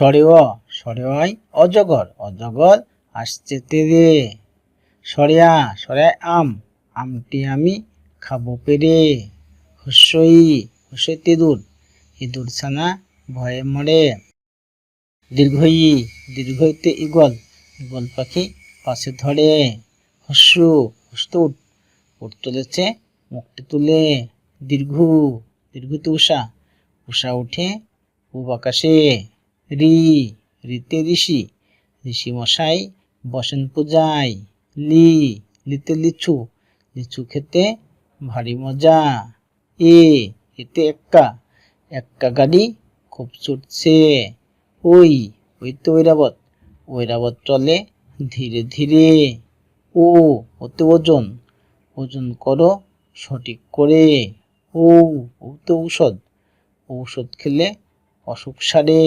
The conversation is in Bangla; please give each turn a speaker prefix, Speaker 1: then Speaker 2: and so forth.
Speaker 1: সরে অ সরে অজগর অজগর আসছে তেরে। সরে আ সরে আম, আমটি আমি খাব পেরে। হস্যই হস্যই তেঁদুর, ইঁদুর ছানা ভয়ে মরে। দীর্ঘই, দীর্ঘইতে ইগল ইগল পাখি পাশে ধরে। হস্যু হস্ত উঠ উঠ তুলেছে মুখটি তুলে। দীর্ঘ, দীর্ঘতে উষা উষা উঠে পূব আকাশে। রি, রিতে ঋষি ঋষি মশাই বসেন পূজায়। লি, লিতে লিচু লিচু খেতে ভারী মজা। এ, এতে এক্কা এক্কা গাড়ি খুব ছুটছে ওই ওই তো ঐরাবত ঐরাবত চলে ধীরে ধীরে। ও, ওতে ওজন ওজন করো সঠিক করে। ও ও তো ঔষধ ঔষধ খেলে অসুখ সারে।